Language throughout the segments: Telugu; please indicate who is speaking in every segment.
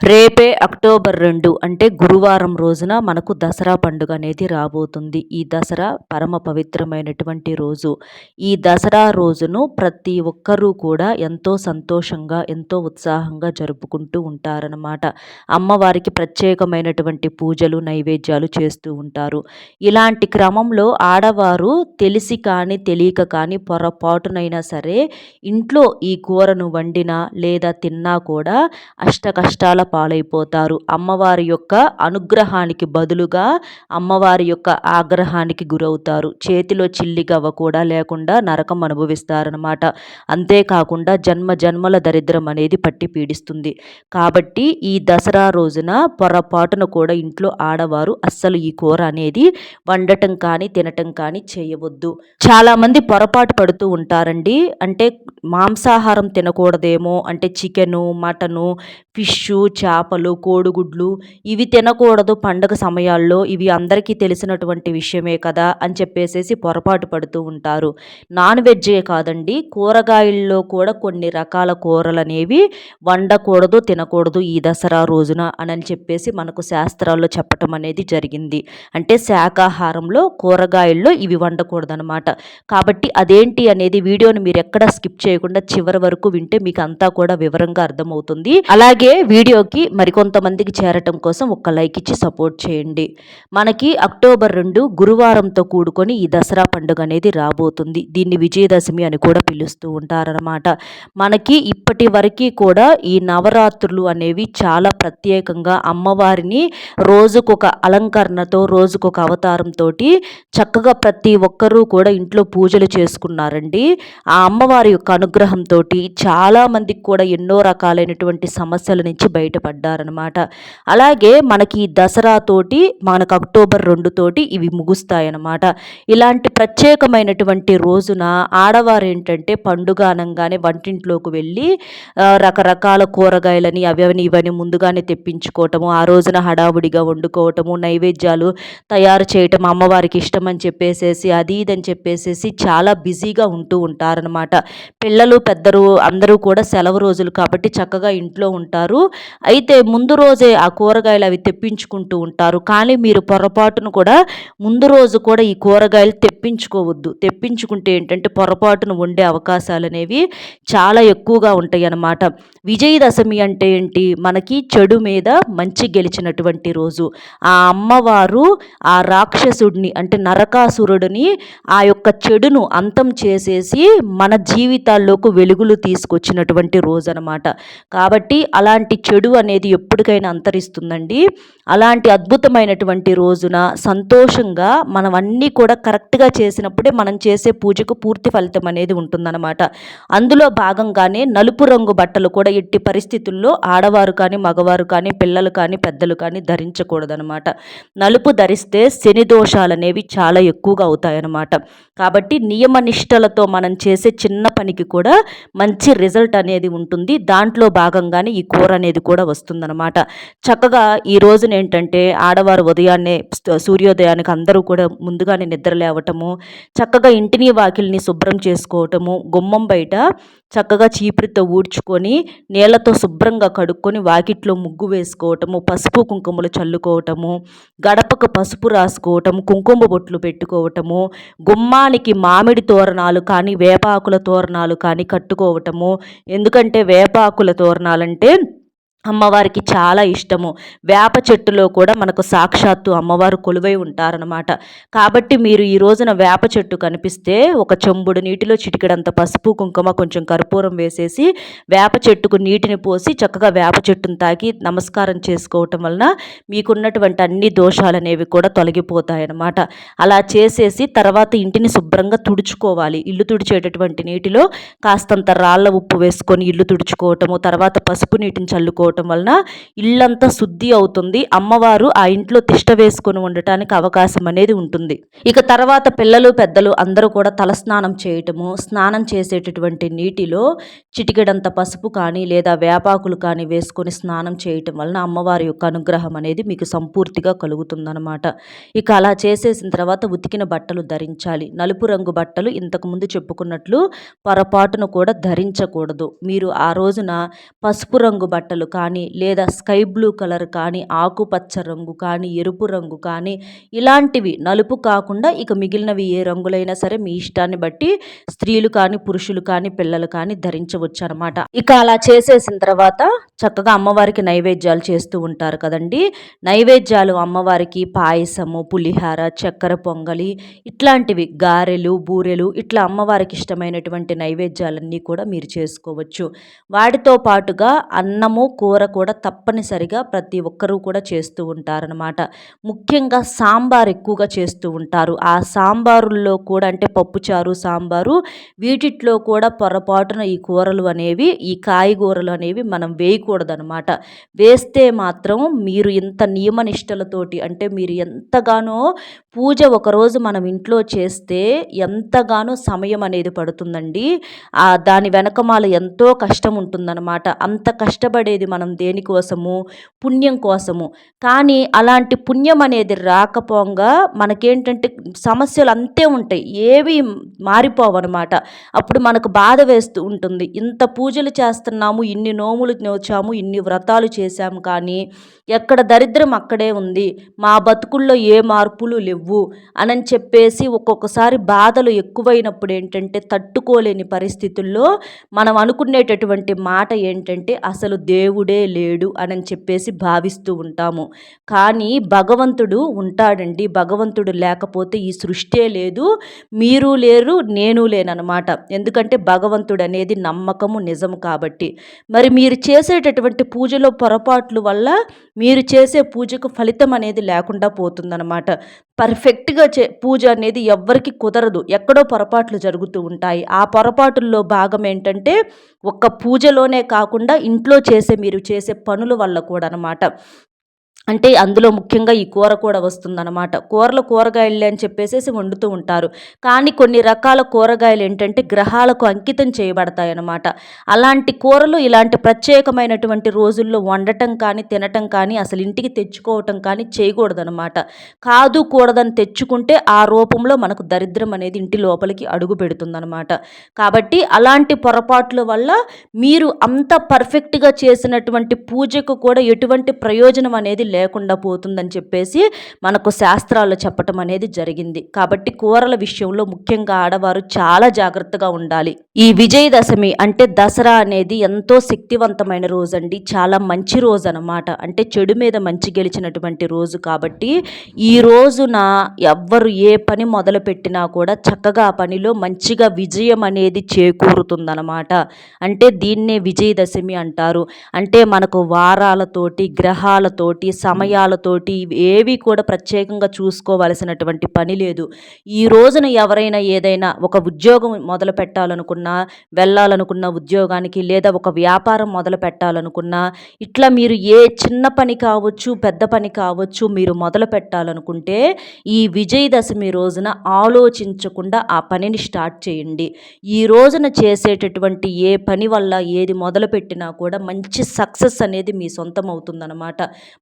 Speaker 1: రేపే అక్టోబర్ రెండు అంటే గురువారం రోజున మనకు దసరా పండుగ అనేది రాబోతుంది. ఈ దసరా పరమ పవిత్రమైనటువంటి రోజు. ఈ దసరా రోజును ప్రతి ఒక్కరూ కూడా ఎంతో సంతోషంగా ఎంతో ఉత్సాహంగా జరుపుకుంటూ ఉంటారనమాట అమ్మవారికి ప్రత్యేకమైనటువంటి పూజలు నైవేద్యాలు చేస్తూ ఉంటారు. ఇలాంటి క్రమంలో ఆడవారు తెలిసి కానీ తెలియక కానీ పొరపాటునైనా సరే ఇంట్లో ఈ కూరను వండినా లేదా తిన్నా కూడా అష్ట కష్టాల పాలైపోతారు. అమ్మవారి యొక్క అనుగ్రహానికి బదులుగా అమ్మవారి యొక్క ఆగ్రహానికి గురవుతారు. చేతిలో చిల్లిగవ్వ కూడా లేకుండా నరకం అనుభవిస్తారనమాట అంతేకాకుండా జన్మ జన్మల దరిద్రం అనేది పట్టి పీడిస్తుంది. కాబట్టి ఈ దసరా రోజున పొరపాటున కూడా ఇంట్లో ఆడవారు అస్సలు ఈ కూర అనేది వండటం కానీ తినటం కానీ చేయవద్దు. చాలామంది పొరపాటు పడుతూ ఉంటారండి. అంటే మాంసాహారం తినకూడదేమో అంటే చికెను మటను ఫిష్ చేపలు కోడిగుడ్లు ఇవి తినకూడదు పండగ సమయాల్లో. ఇవి అందరికీ తెలిసినటువంటి విషయమే కదా అని చెప్పేసేసి పొరపాటు పడుతూ ఉంటారు. నాన్ వెజ్జే కాదండి. కూరగాయల్లో కూడా కొన్ని రకాల కూరలు అనేవి వండకూడదు తినకూడదు ఈ దసరా రోజున అని చెప్పేసి మనకు శాస్త్రాల్లో చెప్పటం అనేది జరిగింది. అంటే శాకాహారంలో కూరగాయల్లో ఇవి వండకూడదు అనమాట కాబట్టి అదేంటి అనేది వీడియోని మీరు ఎక్కడ స్కిప్ చేయకుండా చివరి వరకు వింటే మీకు అంతా కూడా వివరంగా అర్థమవుతుంది. అలాగే వీడియోకి వీడియోకి మరికొంతమందికి చేరటం కోసం ఒక లైక్ ఇచ్చి సపోర్ట్ చేయండి. మనకి అక్టోబర్ రెండు గురువారంతో కూడుకొని ఈ దసరా పండుగ అనేది రాబోతుంది. దీన్ని విజయదశమి అని కూడా పిలుస్తూ ఉంటారనమాట మనకి ఇప్పటి వరకు కూడా ఈ నవరాత్రులు అనేవి చాలా ప్రత్యేకంగా అమ్మవారిని రోజుకొక అలంకరణతో రోజుకొక అవతారంతో చక్కగా ప్రతి ఒక్కరూ కూడా ఇంట్లో పూజలు చేసుకున్నారండి. ఆ అమ్మవారి యొక్క అనుగ్రహంతో చాలామందికి కూడా ఎన్నో రకాలైనటువంటి సమస్యల నుంచి బయట పడ్డారనమాట అలాగే మనకి దసరాతోటి మనకు అక్టోబర్ రెండు తోటి ఇవి ముగుస్తాయన్నమాట. ఇలాంటి ప్రత్యేకమైనటువంటి రోజున ఆడవారు ఏంటంటే పండుగ అనగానే వంటింట్లోకి వెళ్ళి రకరకాల కూరగాయలని అవని ఇవని ముందుగానే తెప్పించుకోవటము ఆ రోజున హడావుడిగా వండుకోవటము నైవేద్యాలు తయారు చేయటం అమ్మవారికి ఇష్టం అని చెప్పేసేసి అది ఇదని చెప్పేసేసి చాలా బిజీగా ఉంటూ ఉంటారనమాట పిల్లలు పెద్దలు అందరూ కూడా సెలవు రోజులు కాబట్టి చక్కగా ఇంట్లో ఉంటారు. అయితే ముందు రోజే ఆ కూరగాయలు అవి తెప్పించుకుంటూ ఉంటారు. కానీ మీరు పొరపాటును కూడా ముందు రోజు కూడా ఈ కూరగాయలు తెప్పించుకోవద్దు. తెప్పించుకుంటే ఏంటంటే పొరపాటును వండే అవకాశాలు అనేవి చాలా ఎక్కువగా ఉంటాయి అన్నమాట విజయదశమి అంటే ఏంటి? మనకి చెడు మీద మంచి గెలిచినటువంటి రోజు. ఆ అమ్మవారు ఆ రాక్షసుడిని అంటే నరకాసురుడిని ఆ యొక్క చెడును అంతం చేసేసి మన జీవితాల్లోకి వెలుగులు తీసుకొచ్చినటువంటి రోజు అనమాట కాబట్టి అలాంటి చెడు అనేది ఎప్పటికైనా అంతరిస్తుందండి. అలాంటి అద్భుతమైనటువంటి రోజున సంతోషంగా మనం అన్నీ కూడా కరెక్ట్గా చేసినప్పుడే మనం చేసే పూజకు పూర్తి ఫలితం అనేది ఉంటుందన్నమాట. అందులో భాగంగానే నలుపు రంగు బట్టలు కూడా ఎట్టి పరిస్థితుల్లో ఆడవారు కానీ మగవారు కానీ పిల్లలు కానీ పెద్దలు కానీ ధరించకూడదనమాట నలుపు ధరిస్తే శని దోషాలు అనేవి చాలా ఎక్కువగా అవుతాయన్నమాట. కాబట్టి నియమ నిష్టలతో మనం చేసే చిన్న పనికి కూడా మంచి రిజల్ట్ అనేది ఉంటుంది. దాంట్లో భాగంగానే ఈ కూర అనేది కూడా వస్తుందన్నమాట. చక్కగా ఈ రోజున ఏంటంటే ఆడవారు ఉదయాన్నే సూర్యోదయానికి అందరూ కూడా ముందుగానే నిద్ర చేసుకోవటము చక్కగా ఇంటిని వాకిల్ని శుభ్రం చేసుకోవటము గుమ్మం బయట చక్కగా చీపురితో ఊడ్చుకొని నీళ్ళతో శుభ్రంగా కడుక్కొని వాకిట్లో ముగ్గు వేసుకోవటము పసుపు కుంకుమలు చల్లుకోవటము గడపకు పసుపు రాసుకోవటము కుంకుమ బొట్లు పెట్టుకోవటము గుమ్మానికి మామిడి తోరణాలు కానీ వేపాకుల తోరణాలు కానీ కట్టుకోవటము. ఎందుకంటే వేపాకుల తోరణాలంటే అమ్మవారికి చాలా ఇష్టము. వేప చెట్టులో కూడా మనకు సాక్షాత్తు అమ్మవారు కొలువై ఉంటారనమాట కాబట్టి మీరు ఈ రోజున వేప చెట్టు కనిపిస్తే ఒక చెంబుడు నీటిలో చిటికెడంత పసుపు కుంకుమ కొంచెం కర్పూరం వేసేసి వేప చెట్టుకు నీటిని పోసి చక్కగా వేప చెట్టును తాకి నమస్కారం చేసుకోవటం వలన మీకున్నటువంటి అన్ని దోషాలు అనేవి కూడా తొలగిపోతాయన్నమాట. అలా చేసేసి తర్వాత ఇంటిని శుభ్రంగా తుడుచుకోవాలి. ఇల్లు తుడిచేటటువంటి నీటిలో కాస్తంత రాళ్ళ ఉప్పు వేసుకొని ఇల్లు తుడుచుకోవటము తర్వాత పసుపు నీటిని చల్లుకోవటం చేసుకోవటం వలన ఇల్లంతా శుద్ధి అవుతుంది. అమ్మవారు ఆ ఇంట్లో తిష్ట వేసుకొని ఉండటానికి అవకాశం అనేది ఉంటుంది. ఇక తర్వాత పిల్లలు పెద్దలు అందరూ కూడా తలస్నానం చేయటము స్నానం చేసేటటువంటి నీటిలో చిటికెడంత పసుపు కానీ లేదా వేపాకులు కానీ వేసుకొని స్నానం చేయటం వలన అమ్మవారి యొక్క అనుగ్రహం అనేది మీకు సంపూర్తిగా కలుగుతుందన్నమాట. ఇక అలా చేసేసిన తర్వాత ఉతికిన బట్టలు ధరించాలి. నలుపు రంగు బట్టలు ఇంతకుముందు చెప్పుకున్నట్లు పొరపాటును కూడా ధరించకూడదు. మీరు ఆ రోజున పసుపు రంగు బట్టలు కానీ లేదా స్కై బ్లూ కలర్ కానీ ఆకుపచ్చ రంగు కానీ ఎరుపు రంగు కానీ ఇలాంటివి నలుపు కాకుండా ఇక మిగిలినవి ఏ రంగులైనా సరే మీ ఇష్టాన్ని బట్టి స్త్రీలు కానీ పురుషులు కానీ పిల్లలు కానీ ధరించవచ్చు అనమాట ఇక అలా చేసేసిన తర్వాత చక్కగా అమ్మవారికి నైవేద్యాలు చేస్తూ ఉంటారు కదండి. నైవేద్యాలు అమ్మవారికి పాయసము పులిహార చక్కెర పొంగలి ఇట్లాంటివి గారెలు బూరెలు ఇట్లా అమ్మవారికి ఇష్టమైనటువంటి నైవేద్యాలన్నీ కూడా మీరు చేసుకోవచ్చు. వాటితో పాటుగా అన్నము కూర కూడా తప్పనిసరిగా ప్రతి ఒక్కరూ కూడా చేస్తూ ఉంటారనమాట ముఖ్యంగా సాంబార్ ఎక్కువగా చేస్తూ ఉంటారు. ఆ సాంబారుల్లో కూడా అంటే పప్పుచారు సాంబారు వీటిట్లో కూడా పొరపాటున ఈ కూరలు అనేవి ఈ కాయగూరలు అనేవి మనం వేయకూడదనమాట వేస్తే మాత్రం మీరు ఇంత నియమనిష్టలతోటి అంటే మీరు ఎంతగానో పూజ ఒకరోజు మనం ఇంట్లో చేస్తే ఎంతగానో సమయం అనేది పడుతుందండి. దాని వెనకమాల ఎంతో కష్టం ఉంటుందన్నమాట. అంత కష్టపడేది మనం మనం దేనికోసము పుణ్యం కోసము. కానీ అలాంటి పుణ్యం అనేది రాకపోగా మనకేంటంటే సమస్యలు అంతే ఉంటాయి. ఏవి మారిపోవన్నమాట. అప్పుడు మనకు బాధ వేస్తూ ఉంటుంది. ఇంత పూజలు చేస్తున్నాము ఇన్ని నోములు నోచాము ఇన్ని వ్రతాలు చేశాము కానీ ఎక్కడ దరిద్రం అక్కడే ఉంది. మా బతుకుల్లో ఏ మార్పులు లేవు అని చెప్పేసి ఒక్కొక్కసారి బాధలు ఎక్కువైనప్పుడు ఏంటంటే తట్టుకోలేని పరిస్థితుల్లో మనం అనుకునేటటువంటి మాట ఏంటంటే అసలు దేవుడు లేడు అని చెప్పేసి భావిస్తూ ఉంటాము. కానీ భగవంతుడు ఉంటాడండి. భగవంతుడు లేకపోతే ఈ సృష్టే లేదు. మీరు లేరు నేను లేననమాట ఎందుకంటే భగవంతుడు అనేది నమ్మకము నిజము కాబట్టి. మరి మీరు చేసేటటువంటి పూజలో పొరపాట్లు వల్ల మీరు చేసే పూజకు ఫలితం అనేది లేకుండా పోతుందన్నమాట. పర్ఫెక్ట్గా చే పూజ అనేది ఎవ్వరికి కుదరదు. ఎక్కడో పొరపాట్లు జరుగుతూ ఉంటాయి. ఆ పొరపాటుల్లో భాగం ఏంటంటే ఒక్క పూజలోనే కాకుండా ఇంట్లో చేసే మీరు చేసే పనుల వల్ల కూడా అనమాట అంటే అందులో ముఖ్యంగా ఈ కూర కూడా వస్తుందన్నమాట. కూరలు కూరగాయలు అని చెప్పేసి వండుతూ ఉంటారు. కానీ కొన్ని రకాల కూరగాయలు ఏంటంటే గ్రహాలకు అంకితం చేయబడతాయి అన్నమాట అలాంటి కూరలు ఇలాంటి ప్రత్యేకమైనటువంటి రోజుల్లో వండటం కానీ తినటం కానీ అసలు ఇంటికి తెచ్చుకోవటం కానీ చేయకూడదనమాట కాదు కూడదని తెచ్చుకుంటే ఆ రూపంలో మనకు దరిద్రం అనేది ఇంటి లోపలికి అడుగు పెడుతుందనమాట కాబట్టి అలాంటి పొరపాట్ల వల్ల మీరు అంత పర్ఫెక్ట్గా చేసినటువంటి పూజకు కూడా ఎటువంటి ప్రయోజనం అనేది లేకుండా పోతుందని చెప్పేసి మనకు శాస్త్రాలు చెప్పటం అనేది జరిగింది. కాబట్టి కూరల విషయంలో ముఖ్యంగా ఆడవారు చాలా జాగ్రత్తగా ఉండాలి. ఈ విజయదశమి అంటే దసరా అనేది ఎంతో శక్తివంతమైన రోజు అండి చాలా మంచి రోజు అనమాట అంటే చెడు మీద మంచి గెలిచినటువంటి రోజు కాబట్టి ఈ రోజున ఎవ్వరు ఏ పని మొదలు పెట్టినా కూడా చక్కగా ఆ పనిలో మంచిగా విజయం అనేది చేకూరుతుందనమాట అంటే దీన్నే విజయదశమి అంటారు. అంటే మనకు వారాలతోటి గ్రహాలతోటి సమయాలతోటి ఏవి కూడా ప్రత్యేకంగా చూసుకోవాల్సినటువంటి పని లేదు. ఈ రోజున ఎవరైనా ఏదైనా ఒక ఉద్యోగం మొదలు పెట్టాలనుకున్నా వెళ్ళాలనుకున్న ఉద్యోగానికి లేదా ఒక వ్యాపారం మొదలు పెట్టాలనుకున్నా ఇట్లా మీరు ఏ చిన్న పని కావచ్చు పెద్ద పని కావచ్చు మీరు మొదలు పెట్టాలనుకుంటే ఈ విజయదశమి రోజున ఆలోచించకుండా ఆ పనిని స్టార్ట్ చేయండి. ఈ రోజున చేసేటటువంటి ఏ పని వల్ల ఏది మొదలు పెట్టినా కూడా మంచి సక్సెస్ అనేది మీ సొంతం అవుతుందన్నమాట.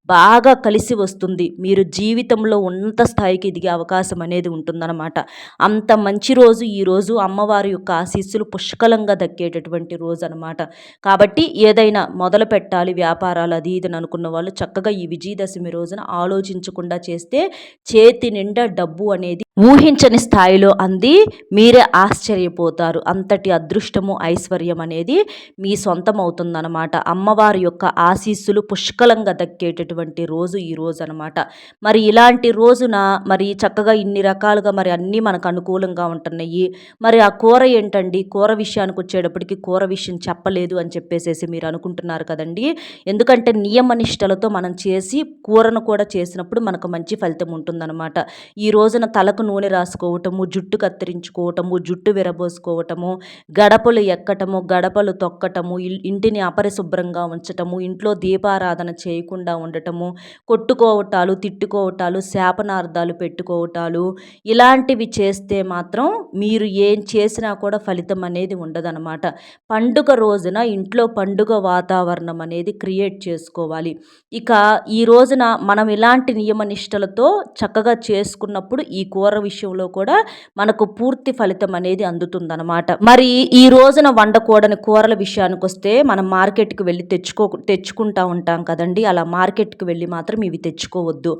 Speaker 1: బాగా బాగా కలిసి వస్తుంది. మీరు జీవితంలో ఉన్నత స్థాయికి ఎదిగే అవకాశం అనేది ఉంటుందన్నమాట. అంత మంచి రోజు ఈరోజు అమ్మవారి యొక్క ఆశీస్సులు పుష్కలంగా దక్కేటటువంటి రోజు అనమాట కాబట్టి ఏదైనా మొదలు పెట్టాలి వ్యాపారాలు అది ఇది అనుకున్న వాళ్ళు చక్కగా ఈ విజయదశమి రోజున ఆలోచించకుండా చేస్తే చేతి నిండా డబ్బు అనేది ఊహించని స్థాయిలో అంది మీరే ఆశ్చర్యపోతారు. అంతటి అదృష్టము ఐశ్వర్యం అనేది మీ సొంతం అవుతుందన్నమాట అమ్మవారి యొక్క ఆశీస్సులు పుష్కలంగా దక్కేటటువంటి రోజు ఈ రోజు అనమాట మరి ఇలాంటి రోజున మరి చక్కగా ఇన్ని రకాలుగా మరి అన్నీ మనకు అనుకూలంగా ఉంటున్నాయి. మరి ఆ కూర ఏంటండి? కూర విషయానికి వచ్చేటప్పటికి కూర విషయం చెప్పలేదు అని చెప్పేసేసి మీరు అనుకుంటున్నారు కదండి. ఎందుకంటే నియమనిష్టలతో మనం చేసి కూరను కూడా చేసినప్పుడు మనకు మంచి ఫలితం ఉంటుందన్నమాట. ఈ రోజున తలకు నూనె రాసుకోవటము జుట్టు కత్తిరించుకోవటము జుట్టు విరబోసుకోవటము గడపలు ఎక్కటము గడపలు తొక్కటము ఇంటిని అపరిశుభ్రంగా ఉంచటము ఇంట్లో దీపారాధన చేయకుండా ఉండటము కొట్టుకోవటాలు తిట్టుకోవటాలు శాపనార్థాలు పెట్టుకోవటాలు ఇలాంటివి చేస్తే మాత్రం మీరు ఏం చేసినా కూడా ఫలితం అనేది ఉండదన్నమాట. పండుగ రోజున ఇంట్లో పండుగ వాతావరణం అనేది క్రియేట్ చేసుకోవాలి. ఇక ఈ రోజున మనం ఇలాంటి నియమ నిష్టలతో చక్కగా చేసుకున్నప్పుడు ఈ కూర కూర విషయంలో కూడా మనకు పూర్తి ఫలితం అనేది అందుతుందన్నమాట. మరి ఈ రోజున వండకూడని కూరల విషయానికి వస్తే మనం మార్కెట్కి వెళ్ళి తెచ్చుకో తెచ్చుకుంటా ఉంటాం కదండి. అలా మార్కెట్కి వెళ్ళి మాత్రం ఇవి తెచ్చుకోవద్దు.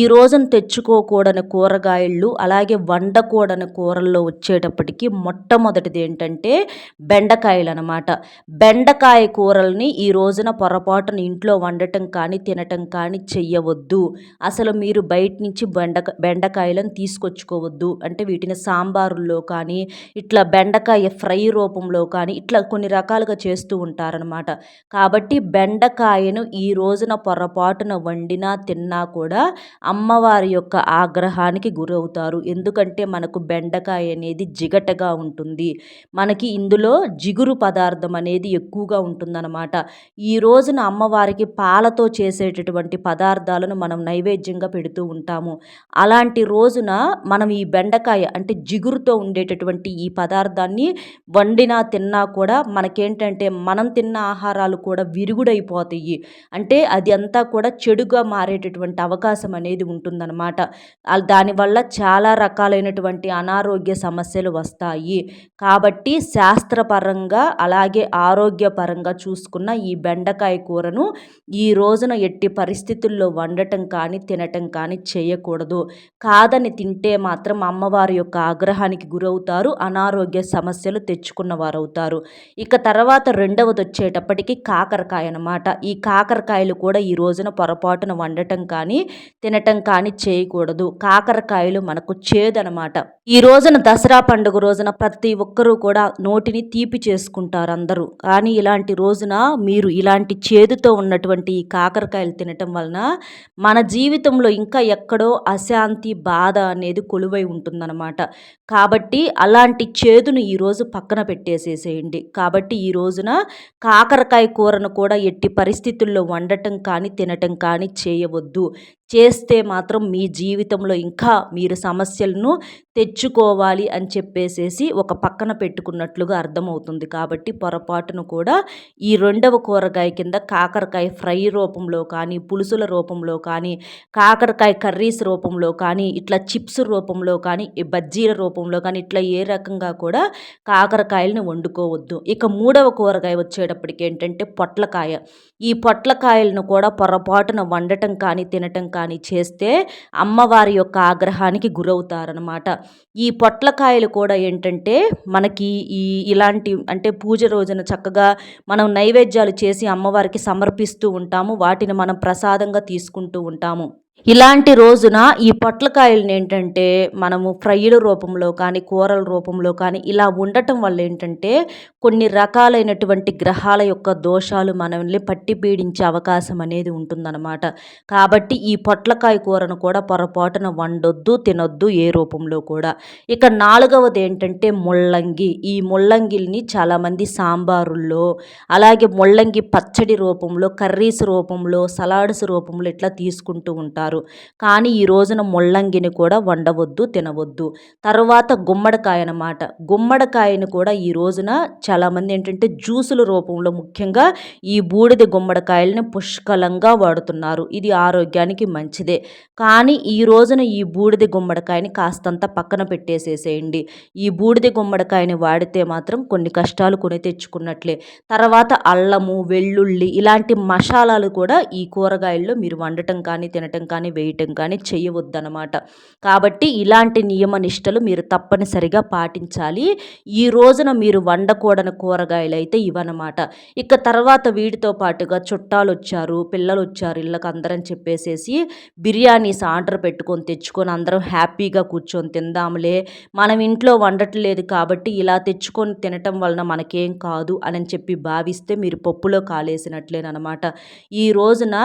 Speaker 1: ఈ రోజున తెచ్చుకోకూడని కూరగాయలు అలాగే వండకూడని కూరల్లో వచ్చేటప్పటికి మొట్టమొదటిది ఏంటంటే బెండకాయలు అనమాట బెండకాయ కూరల్ని ఈ రోజున పొరపాటున ఇంట్లో వండటం కానీ తినటం కానీ చెయ్యవద్దు. అసలు మీరు బయట నుంచి బెండక బెండకాయలను తెచ్చుకోవద్దు అంటే వీటిని సాంబారుల్లో కానీ ఇట్లా బెండకాయ ఫ్రై రూపంలో కానీ ఇట్లా కొన్ని రకాలుగా చేస్తూ ఉంటారనమాట కాబట్టి బెండకాయను ఈ రోజున పొరపాటున వండినా తిన్నా కూడా అమ్మవారి యొక్క ఆగ్రహానికి గురవుతారు. ఎందుకంటే మనకు బెండకాయ అనేది జిగటగా ఉంటుంది. మనకి ఇందులో జిగురు పదార్థం అనేది ఎక్కువగా ఉంటుందన్నమాట. ఈ రోజున అమ్మవారికి పాలతో చేసేటటువంటి పదార్థాలను మనం నైవేద్యంగా పెడుతూ ఉంటాము. అలాంటి రోజున మనం ఈ బెండకాయ అంటే జిగురుతో ఉండేటటువంటి ఈ పదార్థాన్ని వండినా తిన్నా కూడా మనకేంటంటే మనం తిన్న ఆహారాలు కూడా విరుగుడైపోతాయి. అంటే అది అంతా కూడా చెడుగా మారేటటువంటి అవకాశం అనేది ఉంటుందన్నమాట. దానివల్ల చాలా రకాలైనటువంటి అనారోగ్య సమస్యలు వస్తాయి. కాబట్టి శాస్త్రపరంగా అలాగే ఆరోగ్యపరంగా చూసుకున్న ఈ బెండకాయ కూరను ఈ రోజున ఎట్టి పరిస్థితుల్లో వండటం కానీ తినటం కానీ చేయకూడదు. కాదని తింటే మాత్రం అమ్మవారి యొక్క ఆగ్రహానికి గురవుతారు అనారోగ్య సమస్యలు తెచ్చుకున్న వారవుతారు. ఇక తర్వాత రెండవది వచ్చేటప్పటికి కాకరకాయ అనమాట ఈ కాకరకాయలు కూడా ఈ రోజున పొరపాటున వండటం కానీ తినటం కానీ చేయకూడదు. కాకరకాయలు మనకు చేదనమాట ఈ రోజున దసరా పండుగ రోజున ప్రతి ఒక్కరూ కూడా నోటిని తీపి చేసుకుంటారు అందరూ. కానీ ఇలాంటి రోజున మీరు ఇలాంటి చేదుతో ఉన్నటువంటి ఈ కాకరకాయలు తినటం వలన మన జీవితంలో ఇంకా ఎక్కడో అశాంతి బాధ అనేది కొలువై ఉంటుందన్నమాట. కాబట్టి అలాంటి చేదును ఈరోజు పక్కన పెట్టేసేసేయండి. కాబట్టి ఈ రోజున కాకరకాయ కూరను కూడా ఎట్టి పరిస్థితుల్లో వండటం కానీ తినటం కానీ చేయవద్దు. చేస్తే మాత్రం మీ జీవితంలో ఇంకా మీరు సమస్యలను తెచ్చుకోవాలి అని చెప్పేసేసి ఒక పక్కన పెట్టుకున్నట్లుగా అర్థమవుతుంది. కాబట్టి పొరపాటును కూడా ఈ రెండవ కూరగాయ కింద కాకరకాయ ఫ్రై రూపంలో కానీ పులుసుల రూపంలో కానీ కాకరకాయ కర్రీస్ రూపంలో కానీ ఇట్లా చిప్స్ రూపంలో కానీ బజ్జీల రూపంలో కానీ ఇట్లా ఏ రకంగా కూడా కాకరకాయలను వండుకోవద్దు. ఇక మూడవ కూరగాయ వచ్చేటప్పటికి ఏంటంటే పొట్లకాయ. ఈ పొట్లకాయలను కూడా పొరపాటున వండటం కానీ తినటం కానీ కానీ చేస్తే అమ్మవారి యొక్క ఆగ్రహానికి గురవుతారనమాట ఈ పొట్లకాయలు కూడా ఏంటంటే మనకి ఈ ఇలాంటి అంటే పూజ రోజున చక్కగా మనం నైవేద్యాలు చేసి అమ్మవారికి సమర్పిస్తూ ఉంటాము. వాటిని మనం ప్రసాదంగా తీసుకుంటూ ఉంటాము. ఇలాంటి రోజున ఈ పొట్లకాయలను ఏంటంటే మనము ఫ్రైల రూపంలో కానీ కూరల రూపంలో కానీ ఇలా ఉండటం వల్ల ఏంటంటే కొన్ని రకాలైనటువంటి గ్రహాల యొక్క దోషాలు మనల్ని పట్టి పీడించే అవకాశం అనేది ఉంటుందన్నమాట. కాబట్టి ఈ పొట్లకాయ కూరను కూడా పొరపాటున వండొద్దు తినొద్దు ఏ రూపంలో కూడా. ఇక నాలుగవది ఏంటంటే ముల్లంగి. ఈ ముల్లంగిల్ని చాలామంది సాంబారుల్లో అలాగే ముల్లంగి పచ్చడి రూపంలో కర్రీస్ రూపంలో సలాడ్స్ రూపంలో ఇట్లా తీసుకుంటూ ఉంటారు. అంటారు కానీ ఈ రోజున ముల్లంగిని కూడా వండవద్దు తినవద్దు. తర్వాత గుమ్మడికాయ అనమాట గుమ్మడికాయని కూడా ఈ రోజున చాలామంది ఏంటంటే జ్యూసుల రూపంలో ముఖ్యంగా ఈ బూడిద గుమ్మడికాయలని పుష్కలంగా వాడుతున్నారు. ఇది ఆరోగ్యానికి మంచిదే. కానీ ఈ రోజున ఈ బూడిద గుమ్మడికాయని కాస్తంత పక్కన పెట్టేసేసేయండి. ఈ బూడిద గుమ్మడికాయని వాడితే మాత్రం కొన్ని కష్టాలు కొని తెచ్చుకున్నట్లే. తర్వాత అల్లము వెల్లుల్లి ఇలాంటి మసాలాలు కూడా ఈ కూరగాయల్లో మీరు వండటం కానీ తినటం కానీ వేయటం కానీ చేయవద్దనమాట కాబట్టి ఇలాంటి నియమ నిష్టలు మీరు తప్పనిసరిగా పాటించాలి. ఈ రోజున మీరు వండకూడని కూరగాయలు అయితే ఇవన్నమాట ఇక తర్వాత వీటితో పాటుగా చుట్టాలు వచ్చారు పిల్లలు వచ్చారు ఇళ్ళకి అందరం చెప్పేసేసి బిర్యానీస్ ఆర్డర్ పెట్టుకొని తెచ్చుకొని అందరం హ్యాపీగా కూర్చొని తిందాంలే. మనం ఇంట్లో వండట్లేదు కాబట్టి ఇలా తెచ్చుకొని తినటం వలన మనకేం కాదు అని చెప్పి భావిస్తే మీరు పప్పులో కాలేసినట్లేనమాట ఈ రోజున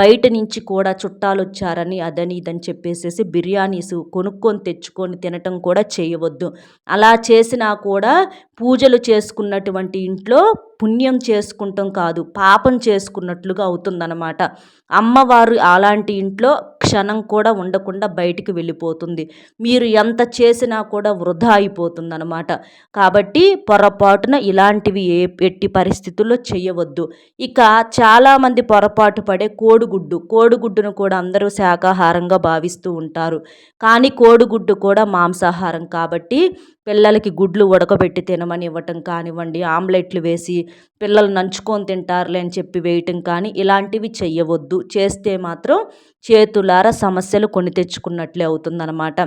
Speaker 1: బయట నుంచి కూడా చుట్టాలు వచ్చారని అదని ఇదని చెప్పేసేసి బిర్యానీస్ కొనుక్కొని తెచ్చుకొని తినటం కూడా చేయవద్దు. అలా చేసినా కూడా పూజలు చేసుకున్నటువంటి ఇంట్లో పుణ్యం చేసుకుంటాం కాదు పాపం చేసుకున్నట్లుగా అవుతుందన్నమాట. అమ్మవారు అలాంటి ఇంట్లో క్షణం కూడా ఉండకుండా బయటికి వెళ్ళిపోతుంది. మీరు ఎంత చేసినా కూడా వృధా అయిపోతుందన్నమాట. కాబట్టి పొరపాటున ఇలాంటివి ఏ ఎట్టి పరిస్థితుల్లో చేయవద్దు. ఇక చాలామంది పొరపాటు పడే కోడిగుడ్డు. కోడిగుడ్డును కూడా అందరూ శాకాహారంగా భావిస్తూ ఉంటారు. కానీ కోడిగుడ్డు కూడా మాంసాహారం కాబట్టి పిల్లలకి గుడ్లు ఉడకబెట్టి తినమని ఇవ్వటం కానివ్వండి ఆమ్లెట్లు వేసి పిల్లలు నంచుకొని తింటారులే అని చెప్పి వేయటం కానీ ఇలాంటివి చెయ్యవద్దు. చేస్తే మాత్రం చేతులారా సమస్యలు కొని తెచ్చుకున్నట్లే అవుతుందన్నమాట.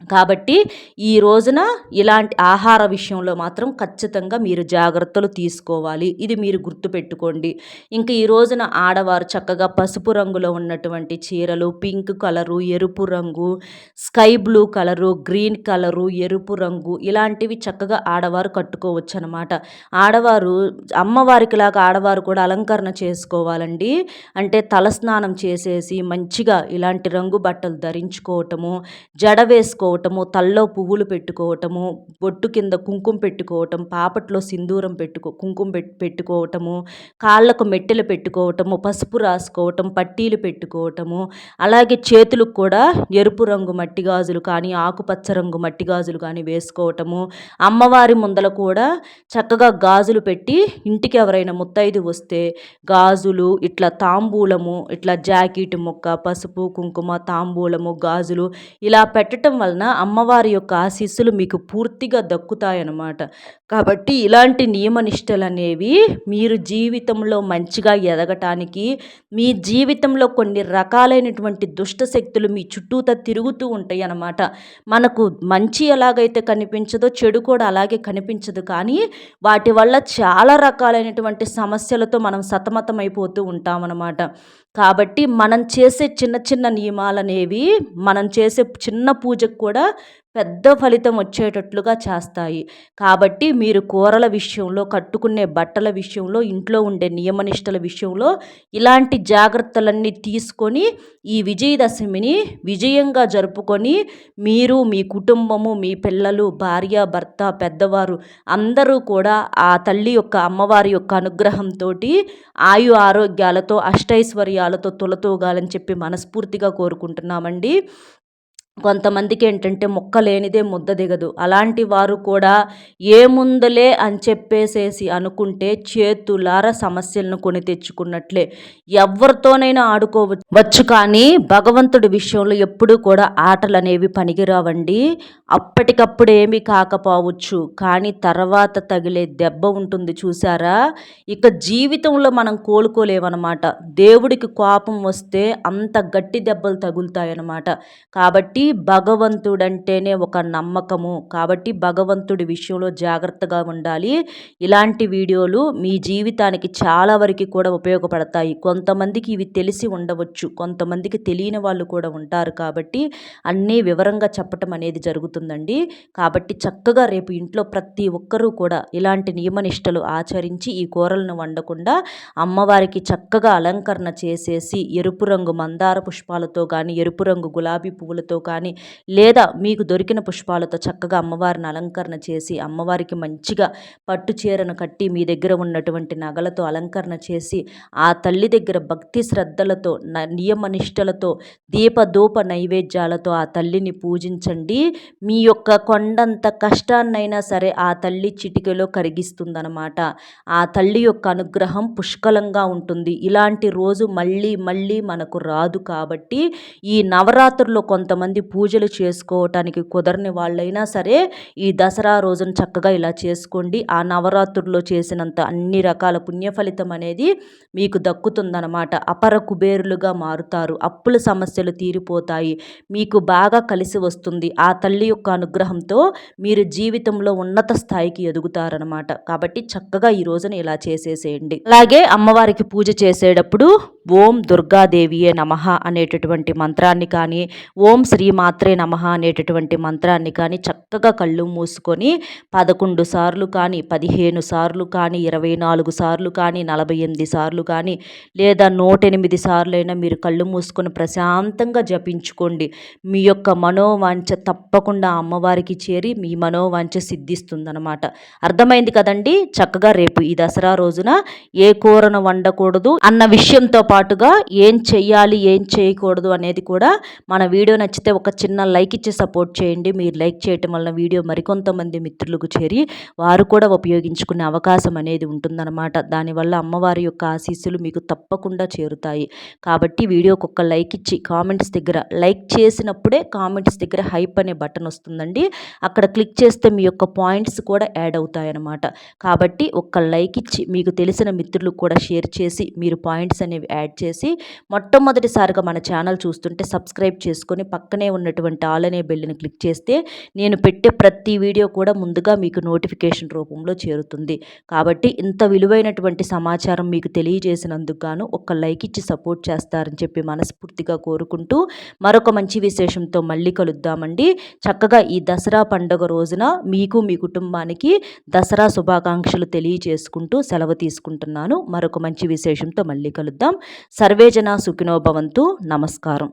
Speaker 1: కాబట్టి ఈ రోజున ఇలాంటి ఆహార విషయంలో మాత్రం ఖచ్చితంగా మీరు జాగ్రత్తలు తీసుకోవాలి. ఇది మీరు గుర్తుపెట్టుకోండి. ఇంకా ఈ రోజున ఆడవారు చక్కగా పసుపు రంగులో ఉన్నటువంటి చీరలు పింక్ కలరు ఎరుపు రంగు sky blue colour green colour ఎరుపు రంగు ఇలాంటివి చక్కగా ఆడవారు కట్టుకోవచ్చు అనమాట ఆడవారు అమ్మవారికి లాగా ఆడవారు కూడా అలంకరణ చేసుకోవాలండి. అంటే తలస్నానం చేసేసి మంచిగా ఇలాంటి రంగు బట్టలు ధరించుకోవటము జడ వేసుకో పెట్టుకోవటము తల్లో పువ్వులు పెట్టుకోవటము బొట్టు కింద కుంకుమ పెట్టుకోవటం పాపట్లో సింధూరం పెట్టుకో కుంకుమ పెట్టుకోవటము కాళ్ళకు మెట్టెలు పెట్టుకోవటము పసుపు రాసుకోవటం పట్టీలు పెట్టుకోవటము అలాగే చేతులకు కూడా ఎరుపు రంగు మట్టి గాజులు కానీ ఆకుపచ్చ రంగు మట్టి గాజులు కానీ వేసుకోవటము. అమ్మవారి ముందల కూడా చక్కగా గాజులు పెట్టి ఇంటికి ఎవరైనా ముత్తైదు వస్తే గాజులు ఇట్లా తాంబూలము ఇట్లా జాకెట్ మొక్క పసుపు కుంకుమ తాంబూలము గాజులు ఇలా పెట్టడం వలన వలన అమ్మవారి యొక్క ఆశీస్సులు మీకు పూర్తిగా దక్కుతాయన్నమాట. కాబట్టి ఇలాంటి నియమనిష్టలు అనేవి మీరు జీవితంలో మంచిగా ఎదగటానికి మీ జీవితంలో కొన్ని రకాలైనటువంటి దుష్ట శక్తులు మీ చుట్టూత తిరుగుతూ ఉంటాయి అన్నమాట మనకు మంచి ఎలాగైతే కనిపించదో చెడు కూడా అలాగే కనిపించదు. కానీ వాటి వల్ల చాలా రకాలైనటువంటి సమస్యలతో మనం సతమతమైపోతూ ఉంటామన్నమాట. కాబట్టి మనం చేసే చిన్న చిన్న నియమాలనేవి మనం చేసే చిన్న పూజకు కూడా పెద్ద ఫలితం వచ్చేటట్లుగా చేస్తాయి. కాబట్టి మీరు కూరల విషయంలో కట్టుకునే బట్టల విషయంలో ఇంట్లో ఉండే నియమనిష్టల విషయంలో ఇలాంటి జాగ్రత్తలన్నీ తీసుకొని ఈ విజయదశమిని విజయంగా జరుపుకొని మీరు మీ కుటుంబము మీ పిల్లలు భార్య భర్త పెద్దవారు అందరూ కూడా ఆ తల్లి యొక్క అమ్మవారి యొక్క అనుగ్రహంతో ఆయు ఆరోగ్యాలతో అష్టైశ్వర్యాలతో తులతూగాలని చెప్పి మనస్ఫూర్తిగా కోరుకుంటున్నామండి. కొంతమందికి ఏంటంటే మొక్క లేనిదే ముద్ద దిగదు. అలాంటి వారు కూడా ఏముందలే అని చెప్పేసేసి అనుకుంటే చేతులార సమస్యలను కొని తెచ్చుకున్నట్లే. ఎవరితోనైనా ఆడుకోవచ్చు. కానీ భగవంతుడి విషయంలో ఎప్పుడూ కూడా ఆటలు అనేవి పనికిరావండి. అప్పటికప్పుడు ఏమీ కాకపోవచ్చు. కానీ తర్వాత తగిలే దెబ్బ ఉంటుంది చూసారా ఇక జీవితంలో మనం కోలుకోలేమన్నమాట. దేవుడికి కోపం వస్తే అంత గట్టి దెబ్బలు తగులుతాయన్నమాట. కాబట్టి భగవంతుడంటేనే ఒక నమ్మకము. కాబట్టి భగవంతుడి విషయంలో జాగ్రత్తగా ఉండాలి. ఇలాంటి వీడియోలు మీ జీవితానికి చాలా వరకు కూడా ఉపయోగపడతాయి. కొంతమందికి ఇవి తెలిసి ఉండవచ్చు. కొంతమందికి తెలియని వాళ్ళు కూడా ఉంటారు కాబట్టి అన్నీ వివరంగా చెప్పటం అనేది జరుగుతుందండి. కాబట్టి చక్కగా రేపు ఇంట్లో ప్రతి ఒక్కరూ కూడా ఇలాంటి నియమనిష్టలు ఆచరించి ఈ కూరలను వండకుండా అమ్మవారికి చక్కగా అలంకరణ చేసేసి ఎరుపు రంగు మందార పుష్పాలతో కానీ ఎరుపు రంగు గులాబీ పువ్వులతో కానీ కానీ లేదా మీకు దొరికిన పుష్పాలతో చక్కగా అమ్మవారిని అలంకరణ చేసి అమ్మవారికి మంచిగా పట్టు చీరను కట్టి మీ దగ్గర ఉన్నటువంటి నగలతో అలంకరణ చేసి ఆ తల్లి దగ్గర భక్తి శ్రద్ధలతో నియమనిష్టలతో దీపధూప నైవేద్యాలతో ఆ తల్లిని పూజించండి. మీ యొక్క కొండంత కష్టాన్నైనా సరే ఆ తల్లి చిటికలో కరిగిస్తుందనమాట ఆ తల్లి యొక్క అనుగ్రహం పుష్కలంగా ఉంటుంది. ఇలాంటి రోజు మళ్ళీ మళ్ళీ మనకు రాదు కాబట్టి ఈ నవరాత్రుల్లో కొంతమంది పూజలు చేసుకోవటానికి కుదరని వాళ్ళైనా సరే ఈ దసరా రోజున చక్కగా ఇలా చేసుకోండి. ఆ నవరాత్రుల్లో చేసినంత అన్ని రకాల పుణ్య ఫలితం అనేది మీకు దక్కుతుందనమాట అపర కుబేరులుగా మారుతారు. అప్పుల సమస్యలు తీరిపోతాయి. మీకు బాగా కలిసి వస్తుంది. ఆ తల్లి యొక్క అనుగ్రహంతో మీరు జీవితంలో ఉన్నత స్థాయికి ఎదుగుతారనమాట కాబట్టి చక్కగా ఈ రోజున ఇలా చేసేసేయండి. అలాగే అమ్మవారికి పూజ చేసేటప్పుడు ఓం దుర్గాదేవియే నమ అనేటటువంటి మంత్రాన్ని కానీ ఓం శ్రీ శ్రీమాత్రే నమ అనేటటువంటి మంత్రాన్ని కానీ చక్కగా కళ్ళు మూసుకొని పదకొండు సార్లు కానీ పదిహేను సార్లు కానీ ఇరవై నాలుగు సార్లు కానీ నలభై ఎనిమిది సార్లు కానీ లేదా నూట ఎనిమిది సార్లైనా మీరు కళ్ళు మూసుకొని ప్రశాంతంగా జపించుకోండి. మీ యొక్క మనోవాంఛ తప్పకుండా అమ్మవారికి చేరి మీ మనోవాంఛ సిద్ధిస్తుందనమాట అర్థమైంది కదండి? చక్కగా రేపు ఈ దసరా రోజున ఏ కూరను వండకూడదు అన్న విషయంతో పాటుగా ఏం చెయ్యాలి ఏం చేయకూడదు అనేది కూడా మన వీడియో నచ్చితే ఒక చిన్న లైక్ ఇచ్చి సపోర్ట్ చేయండి. మీరు లైక్ చేయటం వలన వీడియో మరికొంతమంది మిత్రులకు చేరి వారు కూడా ఉపయోగించుకునే అవకాశం అనేది ఉంటుందన్నమాట. దానివల్ల అమ్మవారి యొక్క ఆశీస్సులు మీకు తప్పకుండా చేరుతాయి. కాబట్టి వీడియోకి ఒక లైక్ ఇచ్చి కామెంట్స్ దగ్గర లైక్ చేసినప్పుడే కామెంట్స్ దగ్గర హైప్ అనే బటన్ వస్తుందండి. అక్కడ క్లిక్ చేస్తే మీ యొక్క పాయింట్స్ కూడా యాడ్ అవుతాయన్నమాట. కాబట్టి ఒక్క లైక్ ఇచ్చి మీకు తెలిసిన మిత్రులు కూడా షేర్ చేసి మీరు పాయింట్స్ అనేవి యాడ్ చేసి మొట్టమొదటిసారిగా మన ఛానల్ చూస్తుంటే సబ్స్క్రైబ్ చేసుకొని పక్కనే ఉన్నటువంటి ఆల్ అనే బెల్ని క్లిక్ చేస్తే నేను పెట్టే ప్రతి వీడియో కూడా ముందుగా మీకు నోటిఫికేషన్ రూపంలో చేరుతుంది. కాబట్టి ఇంత విలువైనటువంటి సమాచారం మీకు తెలియజేసినందుకు గాను ఒక లైక్ ఇచ్చి సపోర్ట్ చేస్తారని చెప్పి మనస్ఫూర్తిగా కోరుకుంటూ మరొక మంచి విశేషంతో మళ్ళీ కలుద్దామండి. చక్కగా ఈ దసరా పండుగ రోజున మీకు మీ కుటుంబానికి దసరా శుభాకాంక్షలు తెలియజేసుకుంటూ సెలవు తీసుకుంటున్నాను. మరొక మంచి విశేషంతో మళ్ళీ కలుద్దాం. సర్వేజన సుఖినోభవంతు నమస్కారం.